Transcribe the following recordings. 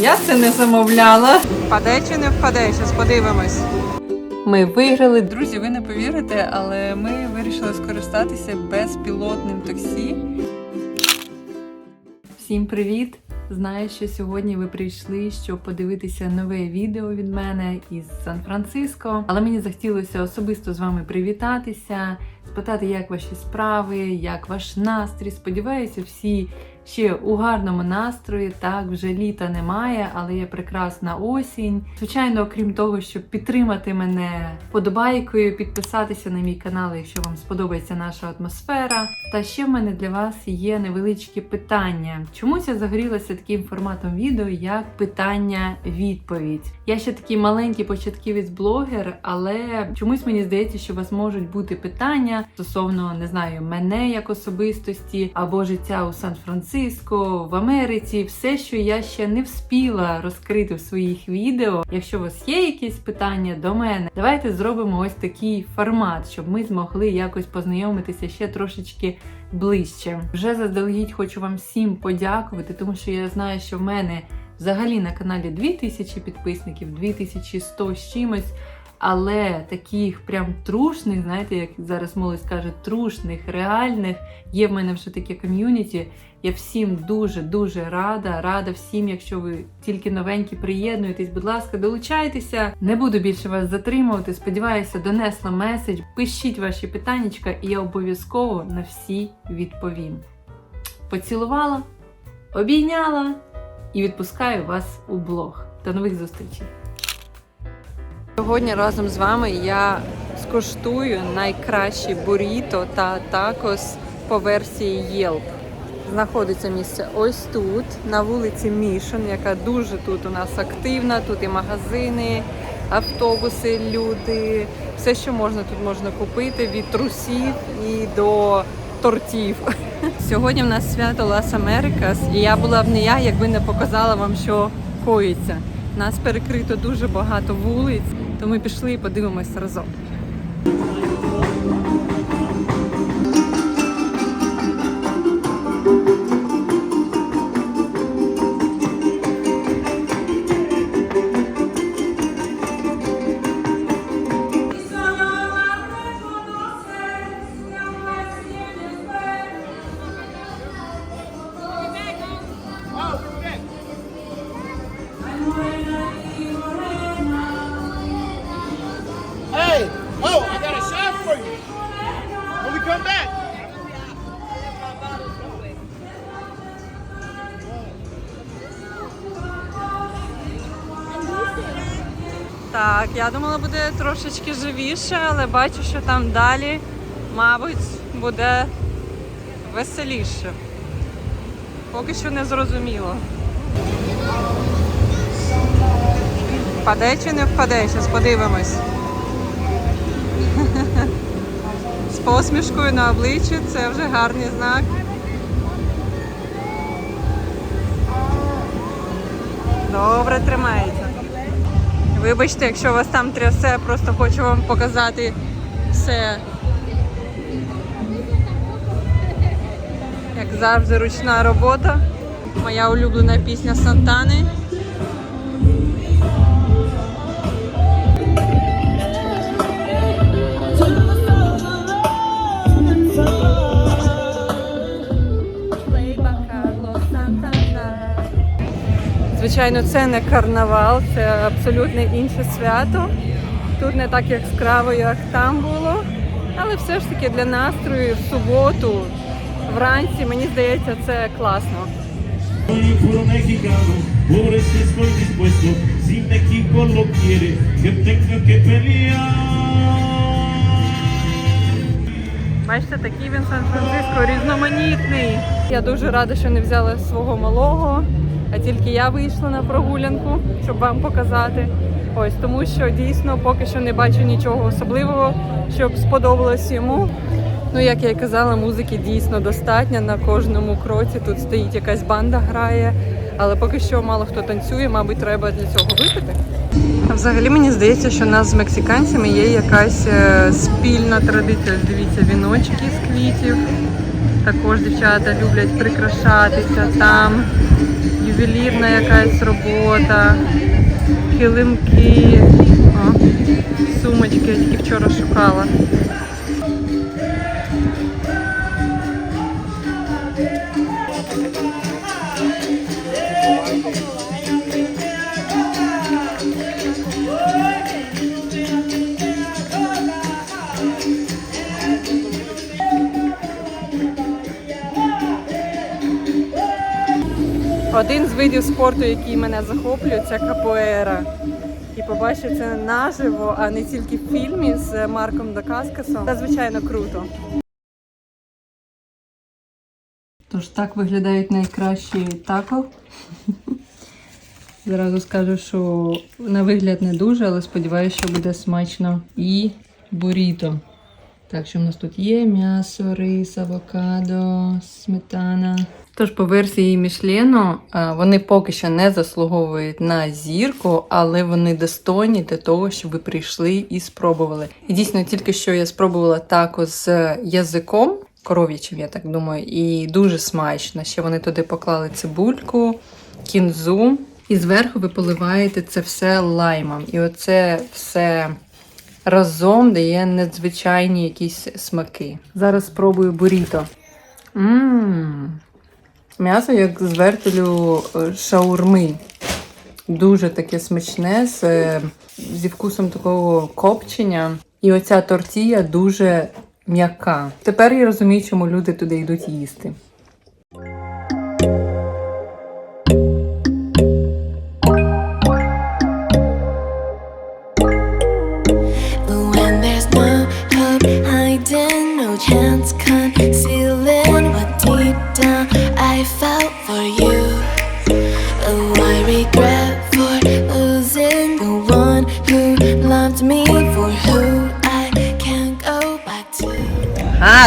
Я це не замовляла. Впаде чи не впаде? Зараз подивимось. Ми виграли. Друзі, ви не повірите, але ми вирішили скористатися безпілотним таксі. Всім привіт! Знаю, що сьогодні ви прийшли, щоб подивитися нове відео від мене із Сан-Франциско. Але мені захотілося особисто з вами привітатися, спитати, як ваші справи, як ваш настрій. Сподіваюся, всі ще у гарному настрої. Так, вже літа немає, але є прекрасна осінь. Звичайно, окрім того, щоб підтримати мене подобайкою, підписатися на мій канал, якщо вам сподобається наша атмосфера. Та ще в мене для вас є невеличкі питання. Чомусь я загорілася таким форматом відео, як питання-відповідь. Я ще такий маленький початківець блогер, але чомусь мені здається, що у вас можуть бути питання стосовно не знаю мене як особистості або життя у Сан-Франциско, в Америці, все, що я ще не вспіла розкрити в своїх відео. Якщо у вас є якісь питання до мене, давайте зробимо ось такий формат, щоб ми змогли якось познайомитися ще трошечки ближче. Вже заздалегідь хочу вам всім подякувати, тому що я знаю, що в мене взагалі на каналі 2000 підписників, 2100 з чимось. Але таких прям трушних, знаєте, як зараз молодь каже, трушних, реальних, є в мене вже таке ком'юніті. Я всім дуже-дуже рада. Рада всім, якщо ви тільки новенькі приєднуєтесь, будь ласка, долучайтеся. Не буду більше вас затримувати. Сподіваюся, донесла меседж. Пишіть ваші питаннячка, і я обов'язково на всі відповім. Поцілувала, обійняла і відпускаю вас у блог. До нових зустрічей! Сьогодні разом з вами я скуштую найкращий буріто та такос по версії Yelp. Знаходиться місце ось тут, на вулиці Мішин, яка дуже тут у нас активна. Тут і магазини, автобуси, люди. Все, що можна тут можна купити від трусів і до тортів. Сьогодні в нас свято Лас Америкас, і я була б не я, якби не показала вам, що коїться. Нас перекрито дуже багато вулиць, то ми пішли і подивимось разом. Трошечки живіше, але бачу, що там далі, мабуть, буде веселіше. Поки що не зрозуміло. Впаде чи не впаде? Зараз подивимось. З посмішкою на обличчі це вже гарний знак. Добре тримається. Вибачте, якщо вас там трясе, просто хочу вам показати все. Як завжди, ручна робота. Моя улюблена пісня Сантани. Звичайно, це не карнавал, це абсолютно інше свято. Тут не так яскраво, як там було. Але все ж таки для настрою в суботу, вранці, мені здається, це класно. Бачите, такий він Сан-Франциско різноманітний. Я дуже рада, що не взяла свого малого, а тільки я вийшла на прогулянку, щоб вам показати. Ось тому, що дійсно поки що не бачу нічого особливого, щоб сподобалось йому. Ну, як я й казала, музики дійсно достатньо. На кожному кроці тут стоїть якась банда грає, але поки що мало хто танцює, мабуть, треба для цього випити. Взагалі мені здається, що у нас з мексиканцями є якась е, спільна традиція. Дивіться, віночки з квітів. Також дівчата люблять прикрашатися там. Ювелірна якась робота, килимки, О, сумочки, я тільки вчора шукала. Один з видів спорту, який мене захоплює, це капоера. І побачити це наживо, а не тільки в фільмі з Марком Дакаскасом. Це звичайно круто. Тож так виглядають найкращі тако. Зразу скажу, що на вигляд не дуже, але сподіваюся, що буде смачно. І буріто. Так, що в нас тут є? М'ясо, рис, авокадо, сметана. Тож, по версії Мішлену, вони поки що не заслуговують на зірку, але вони достойні для того, щоб ви прийшли і спробували. І дійсно, тільки що я спробувала тако з язиком, коров'ячим, я так думаю, і дуже смачно. Ще вони туди поклали цибульку, кінзу, і зверху ви поливаєте це все лаймом. І оце все разом дає надзвичайні якісь смаки. Зараз спробую буріто. Мм. М'ясо як з вертелю е, шаурми. Дуже таке смачне, з, е, зі вкусом такого копчення. І оця тортія дуже м'яка. Тепер я розумію, чому люди туди йдуть їсти.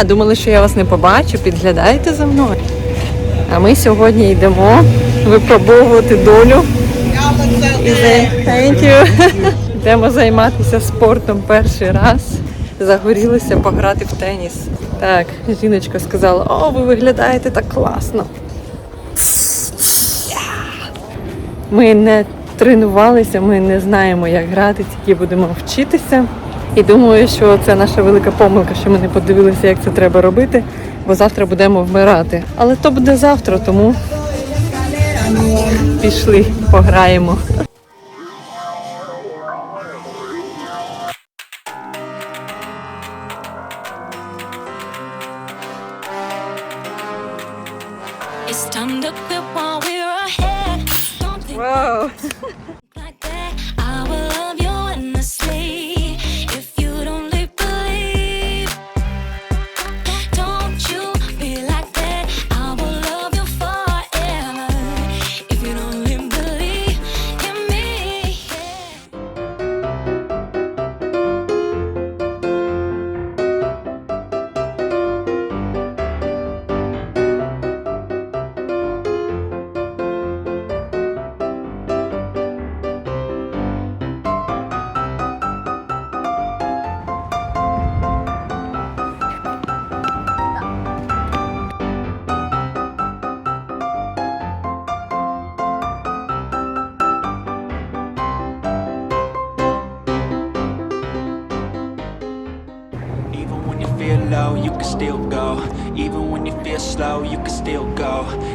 Думали, що я вас не побачу, підглядайте за мною. А ми сьогодні йдемо випробовувати долю. Thank you. Йдемо займатися спортом перший раз. Загорілися пограти в теніс. Так, жіночка сказала: о, ви виглядаєте так класно. Ми не тренувалися, ми не знаємо, як грати, тільки будемо вчитися. І думаю, що це наша велика помилка, що ми не подивилися, як це треба робити, бо завтра будемо вмирати. Але то буде завтра, тому пішли, пограємо.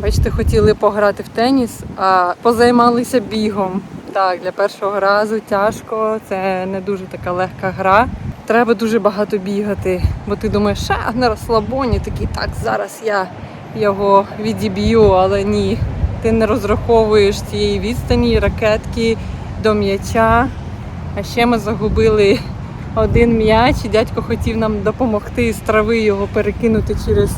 Бачите, хотіли пограти в теніс, а позаймалися бігом. Так, для першого разу тяжко, це не дуже така легка гра. Треба дуже багато бігати, бо ти думаєш, ша, на розслабоні такий, так, зараз я його відіб'ю, але ні. Ти не розраховуєш цієї відстані, ракетки до м'яча. А ще ми загубили один м'яч, дядько хотів нам допомогти з трави його перекинути через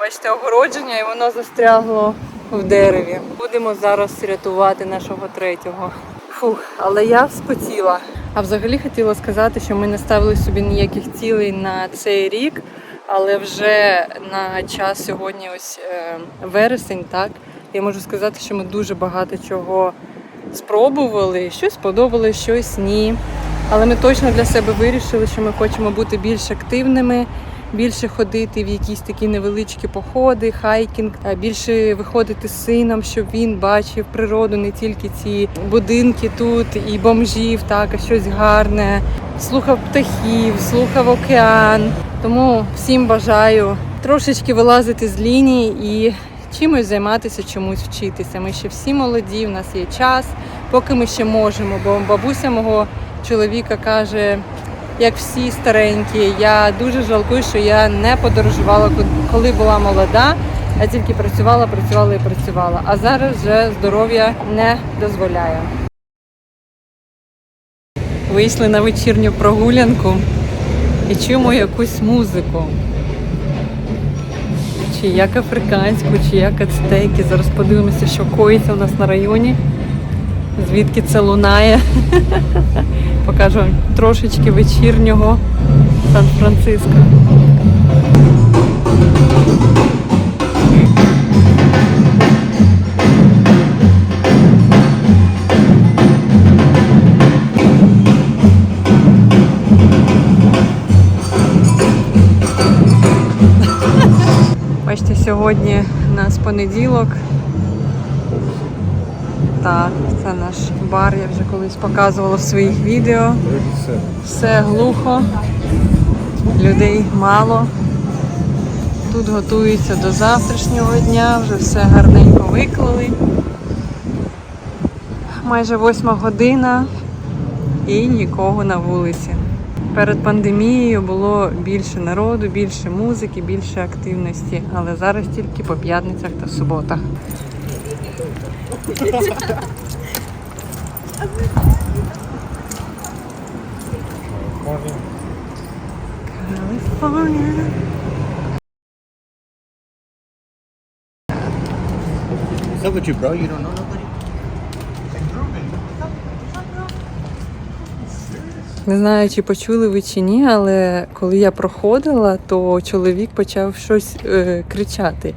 Бачите, огородження, і воно застрягло в дереві. Будемо зараз рятувати нашого третього. Фух, але я спотіла. А взагалі хотіла сказати, що ми не ставили собі ніяких цілей на цей рік, але вже на час сьогодні, ось е, вересень, так я можу сказати, що ми дуже багато чого спробували. Щось сподобалось, щось ні. Але ми точно для себе вирішили, що ми хочемо бути більш активними, більше ходити в якісь такі невеличкі походи, хайкінг, більше виходити з сином, щоб він бачив природу, не тільки ці будинки тут і бомжів, так, а щось гарне. Слухав птахів, слухав океан. Тому всім бажаю трошечки вилазити з лінії і чимось займатися, чомусь вчитися. Ми ще всі молоді, в нас є час, поки ми ще можемо. Бо бабуся мого чоловіка каже, як всі старенькі, я дуже жалкую, що я не подорожувала, коли була молода, а тільки працювала, працювала і працювала. А зараз вже здоров'я не дозволяє. Вийшли на вечірню прогулянку і чуємо якусь музику. Чи як африканську, чи як ацтеки. Зараз подивимося, що коїться у нас на районі. Звідки це лунає. Покажу вам трошечки вечірнього Сан-Франциско. Сьогодні у нас понеділок. Так, це наш бар, я вже колись показувала в своїх відео. Все глухо, людей мало. Тут готуються до завтрашнього дня, вже все гарненько виклали. Майже восьма година і нікого на вулиці. Перед пандемією було більше народу, більше музики, більше активності, але зараз тільки по п'ятницях та суботах. What's up with you, bro? You don't know nobody? Не знаю, чи почули ви чи ні, але коли я проходила, то чоловік почав щось е, кричати.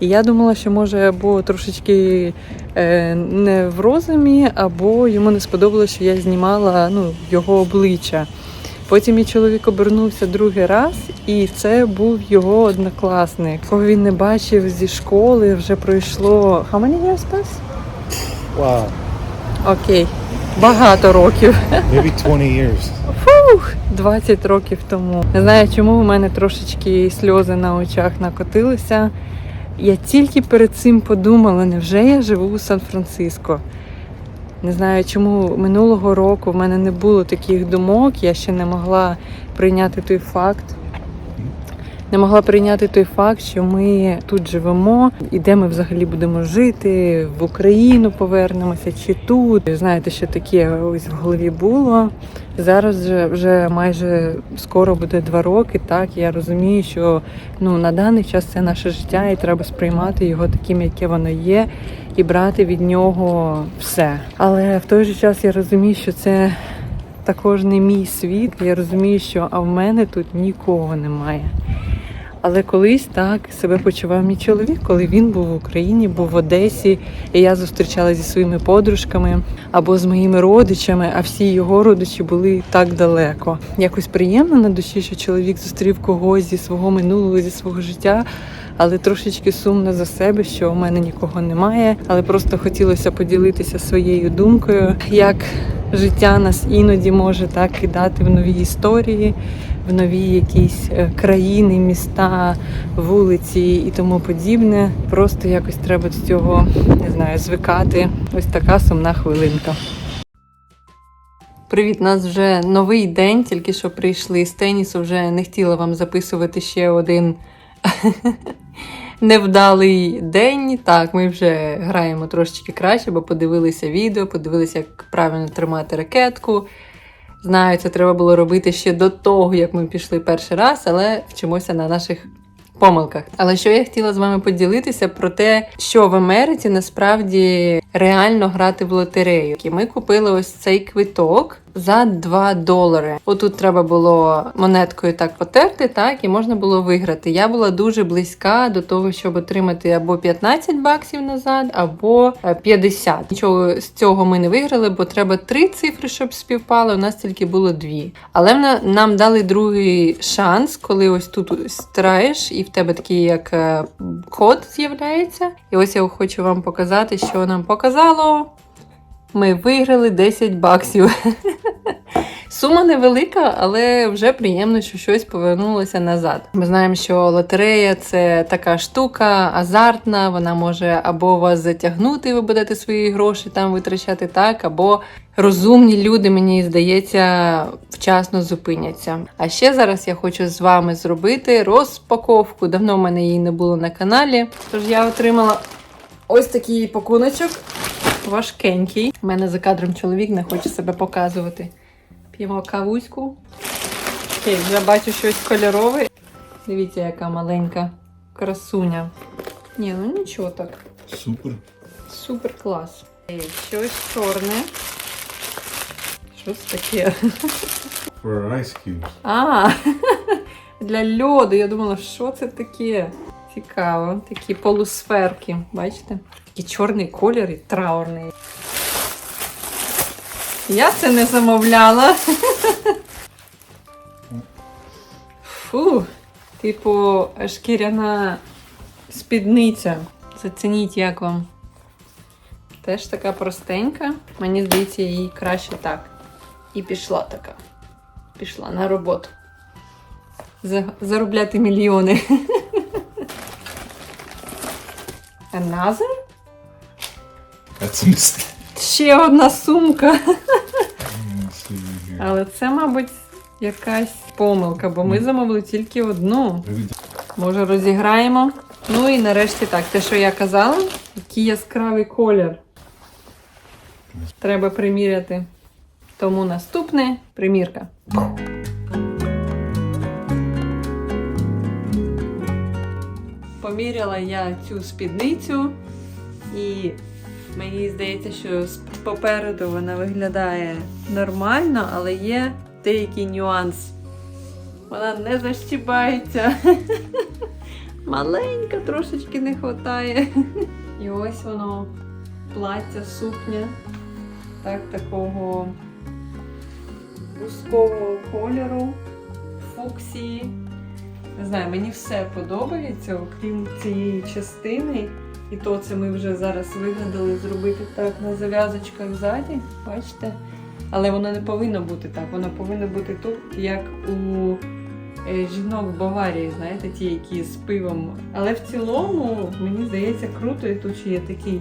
І я думала, що може або трошечки е, не в розумі, або йому не сподобалося, що я знімала ну, його обличчя. Потім мій чоловік обернувся другий раз, і це був його однокласник, кого він не бачив зі школи. Вже пройшло How many years pass? Wow, Окей, багато років. maybe 20 years. Фух, 20 років тому. Не знаю, чому в мене трошечки сльози на очах накотилися. Я тільки перед цим подумала, невже я живу у Сан-Франциско? Не знаю, чому минулого року в мене не було таких думок, я ще не могла прийняти той факт. Не могла прийняти той факт, що ми тут живемо, і де ми взагалі будемо жити, в Україну повернемося чи тут. Знаєте, що таке ось в голові було. Зараз вже, вже майже скоро буде два роки. Так я розумію, що ну на даний час це наше життя, і треба сприймати його таким, яке воно є, і брати від нього все. Але в той же час я розумію, що це також не мій світ. Я розумію, що а в мене тут нікого немає. Але колись так себе почував мій чоловік, коли він був в Україні, був в Одесі, і я зустрічалася зі своїми подружками або з моїми родичами, а всі його родичі були так далеко. Якось приємно на душі, що чоловік зустрів когось зі свого минулого, зі свого життя. Але трошечки сумно за себе, що у мене нікого немає. Але просто хотілося поділитися своєю думкою, як життя нас іноді може так кидати в нові історії, в нові якісь е, країни, міста, вулиці і тому подібне. Просто якось треба з цього не знаю, звикати. Ось така сумна хвилинка. Привіт, у нас вже новий день, тільки що прийшли з тенісу. Вже не хотіла вам записувати ще один невдалий день. Так, ми вже граємо трошечки краще, бо подивилися відео, подивилися, як правильно тримати ракетку. Знаю, це треба було робити ще до того, як ми пішли перший раз, але вчимося на наших помилках. Але що я хотіла з вами поділитися про те, що в Америці насправді реально грати в лотерею. І ми купили ось цей квиток за 2 долари. Отут треба було монеткою так потерти, так і можна було виграти. Я була дуже близька до того, щоб отримати або 15 баксів назад, або е, 50. Нічого з цього ми не виграли, бо треба три цифри, щоб співпали. У нас тільки було дві. Але нам дали другий шанс, коли ось тут стираєш, і в тебе такий як е, код з'являється. І ось я хочу вам показати, що нам показало. Ми виграли 10 баксів. Сума невелика, але вже приємно, що щось повернулося назад. Ми знаємо, що лотерея це така штука азартна, вона може або вас затягнути, ви будете свої гроші там витрачати так, або розумні люди, мені здається, вчасно зупиняться. А ще зараз я хочу з вами зробити розпаковку. Давно в мене її не було на каналі. Тож я отримала ось такий пакуночок. Важкенький. У мене за кадром чоловік не хоче себе показувати. П'ємо кавуську. Окей, вже бачу щось кольорове. Дивіться, яка маленька красуня. Ні, ну нічого так. Супер. Супер клас. Ей, Щось чорне. Щось таке. For ice cubes. А, для льоду. Я думала, що це таке? Цікаво. Такі полусферки. Бачите? Такий чорний колір і траурний. Я це не замовляла. Фу, типу, шкіряна спідниця. Зацініть, як вам. Теж така простенька. Мені здається, її краще так. І пішла така. Пішла на роботу. Заробляти мільйони. Another? A. Ще одна сумка. Але це, мабуть, якась помилка, бо ми замовили тільки одну. Може, розіграємо. Ну і нарешті так, те, що я казала, який яскравий колір. Треба приміряти. Тому наступне примірка. Поміряла я цю спідницю, і мені здається, що попереду вона виглядає нормально, але є деякий нюанс. Вона не защібається. Маленька, трошечки не вистачає. І ось воно, плаття, сукня. Так, такого бускового кольору, фуксії. Не знаю, мені все подобається, окрім цієї частини. І то це ми вже зараз вигадали зробити так на зав'язочках ззаді. Бачите? Але воно не повинно бути так. Воно повинно бути тут, як у е, жінок в Баварії, знаєте, ті, які з пивом. Але в цілому, мені здається, круто, і тут ще є такий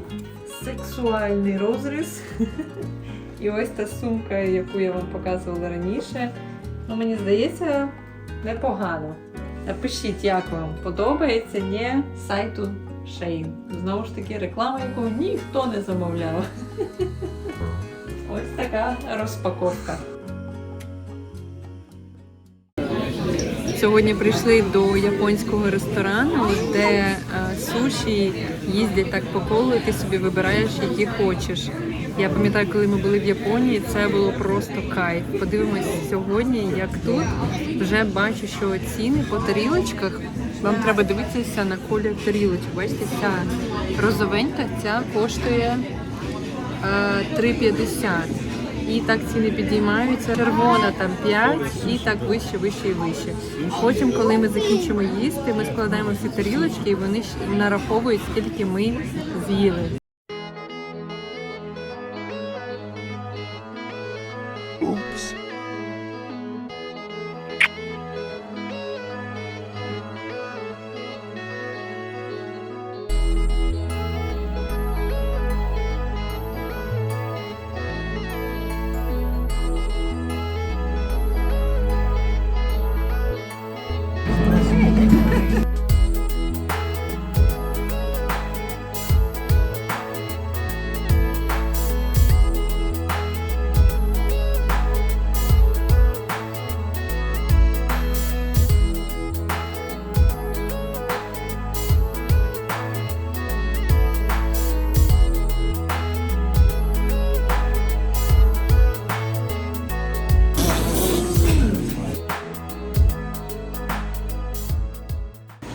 сексуальний розріз. І ось та сумка, яку я вам показувала раніше. Ну, мені здається, непогано. Напишіть, як вам подобається, ні, сайту Shein. Знову ж таки, реклама, яку ніхто не замовляв. Ось така розпаковка. Сьогодні прийшли до японського ресторану, де е, суші їздять так по колу, і ти собі вибираєш, які хочеш. Я пам'ятаю, коли ми були в Японії, це було просто кайф. Подивимось сьогодні, як тут. Вже бачу, що ціни по тарілочках. Вам треба дивитися на колір тарілочок. Бачите, ця розовенька ця коштує е, 3,50. І так ціни підіймаються. Червона там 5 і так вище, вище і вище. Потім, коли ми закінчимо їсти, ми складаємо всі тарілочки і вони нараховують, скільки ми з'їли.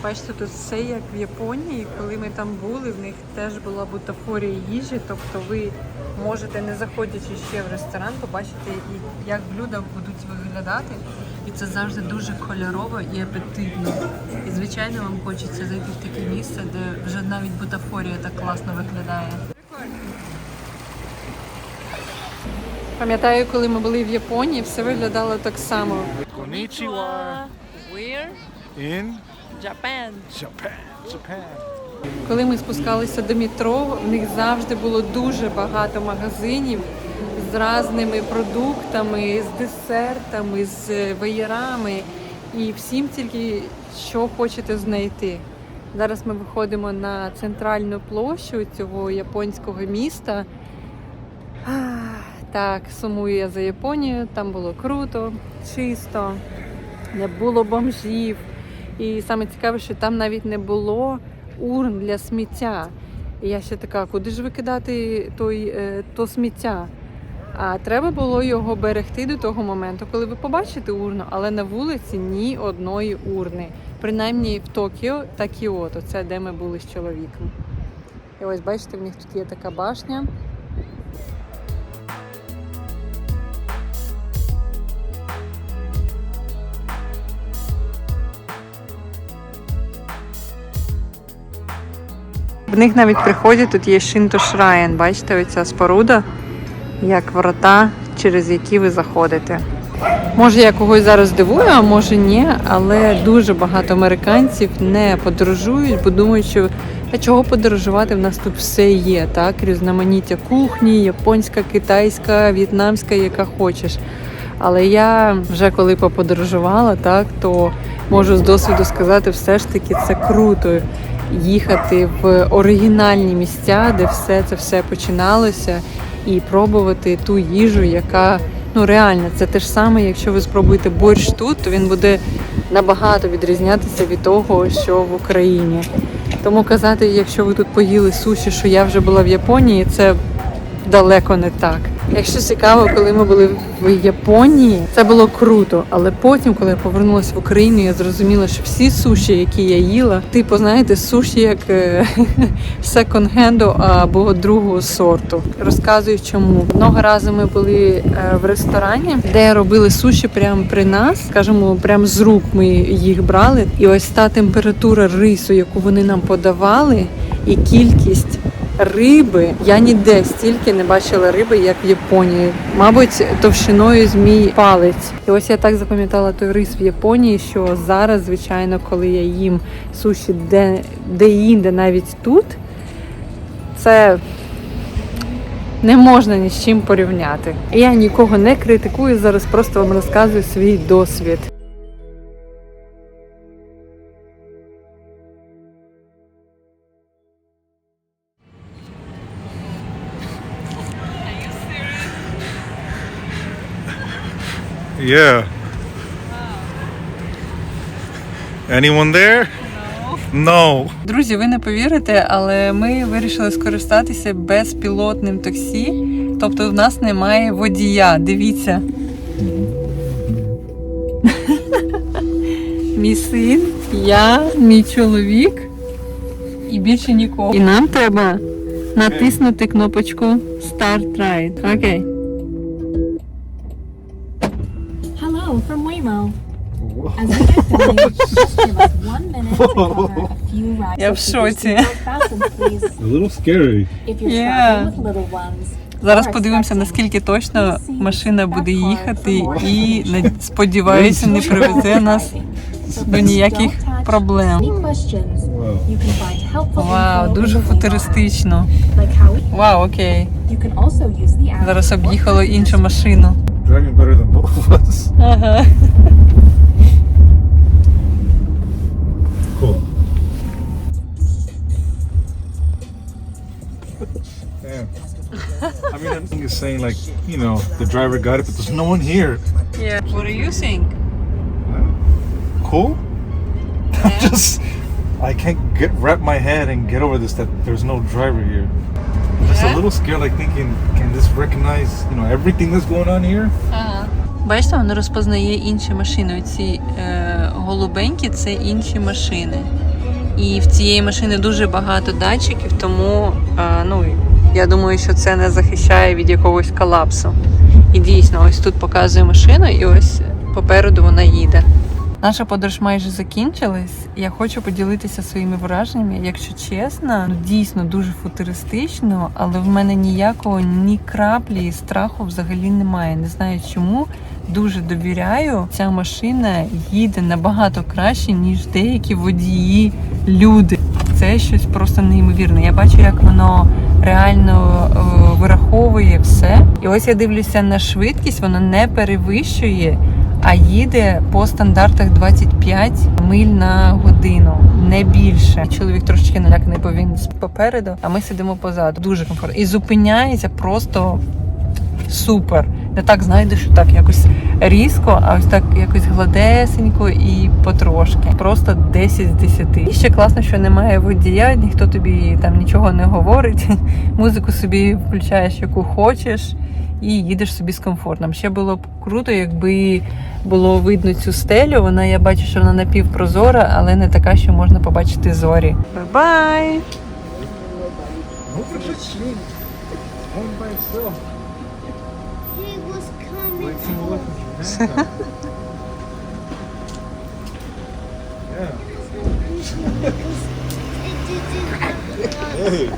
Бачите, тут все як в Японії. Коли ми там були, в них теж була бутафорія їжі. Тобто ви можете, не заходячи ще в ресторан, побачити, як блюда будуть виглядати. І це завжди дуже кольорово і апетитно. І звичайно, вам хочеться зайти в таке місце, де вже навіть бутафорія так класно виглядає. Пам'ятаю, коли ми були в Японії, все виглядало так само. Konnichiwa. Where? In Japan. Japan. Japan. Коли ми спускалися до метро, в них завжди було дуже багато магазинів з різними продуктами, з десертами, з е, веєрами і всім тільки що хочете знайти. Зараз ми виходимо на центральну площу цього японського міста. Так, сумую я за Японією, там було круто, чисто, не було бомжів. І саме цікаве, що там навіть не було урн для сміття. І я ще така, куди ж викидати той, е, то сміття? А треба було його берегти до того моменту, коли ви побачите урну, але на вулиці ні одної урни. Принаймні в Токіо та Кіото, це де ми були з чоловіком. І ось бачите, в них тут є така башня. В них навіть приходять, тут є Шинто Шрайн. Бачите, оця споруда, як ворота, через які ви заходите. Може, я когось зараз дивую, а може ні, але дуже багато американців не подорожують, бо думають, що а чого подорожувати? В нас тут все є, так? Різноманіття кухні, японська, китайська, в'єтнамська, яка хочеш. Але я вже коли поподорожувала, так, то можу з досвіду сказати, все ж таки це круто їхати в оригінальні місця, де все це все починалося, і пробувати ту їжу, яка ну реально це те ж саме, якщо ви спробуєте борщ тут, то він буде набагато відрізнятися від того, що в Україні. Тому казати, якщо ви тут поїли суші, що я вже була в Японії, це далеко не так. Якщо цікаво, коли ми були в Японії, це було круто. Але потім, коли я повернулася в Україну, я зрозуміла, що всі суші, які я їла, типу, знаєте, суші як е, секонд-хенду або другого сорту. Розказую, чому одного разу ми були е, в ресторані, де робили суші прямо при нас, скажімо, прямо з рук ми їх брали. І ось та температура рису, яку вони нам подавали, і кількість риби. Я ніде стільки не бачила риби, як в Японії. Мабуть, товщиною з мій палець. І ось я так запам'ятала той рис в Японії, що зараз, звичайно, коли я їм суші де, де інде, навіть тут, це не можна ні з чим порівняти. Я нікого не критикую, зараз просто вам розказую свій досвід. Yeah. Anyone there? No. Друзі, ви не повірите, але ми вирішили скористатися безпілотним таксі. Тобто в нас немає водія. Дивіться. Мій син, я, мій чоловік і більше нікого. І нам треба натиснути кнопочку Start Ride. Окей. Hello from Waymo. As we get going, just give us one minute to cover a few rides. Я в So keep your шоці. seatbelt fastened, please. A little scary. If you're Yeah. traveling with little ones, Зараз подивимося, наскільки точно машина буде їхати, і не- сподіваюся, не привезе нас до ніяких проблем. any questions, Wow. you can find helpful Вау, info дуже in the Waymo футуристично. app, Like how we, Вау, окей. you can also use the app. Зараз to work об'їхало with іншу others. машину. driving better than both of us. Uh huh. cool. Damn. I mean, I'm just saying, like, you know, the driver got it, but there's no one here. Yeah. What do you think? Uh, cool. Yeah. I'm just, I can't get wrap my head and get over this that there's no driver here. Just a little scared, like thinking, can this recognize, you know, everything that's going on here? Ага. Бачите, воно розпознає інші машини. Ці е, голубенькі це інші машини. І в цієї машини дуже багато датчиків, тому е, ну, я думаю, що це не захищає від якогось колапсу. І дійсно, ось тут показує машину, і ось попереду вона їде. Наша подорож майже закінчилась. Я хочу поділитися своїми враженнями. Якщо чесно, ну дійсно дуже футуристично, але в мене ніякого ні краплі страху взагалі немає. Не знаю чому. Дуже довіряю. Ця машина їде набагато краще, ніж деякі водії люди. Це щось просто неймовірне. Я бачу, як воно реально е, вираховує все. І ось я дивлюся на швидкість, воно не перевищує, а їде по стандартах 25 миль на годину, не більше. Чоловік трошечки наляканий, бо він попереду, а ми сидимо позаду. Дуже комфортно. І зупиняється просто супер. Не так знаєте, що так якось різко, а ось так якось гладесенько і потрошки. Просто 10 з 10. І ще класно, що немає водія, ніхто тобі там нічого не говорить. Музику собі включаєш, яку хочеш, і їдеш собі з комфортом. Ще було б круто, якби було видно цю стелю. Вона я бачу, що вона напівпрозора, але не така, що можна побачити зорі. Бай! No, but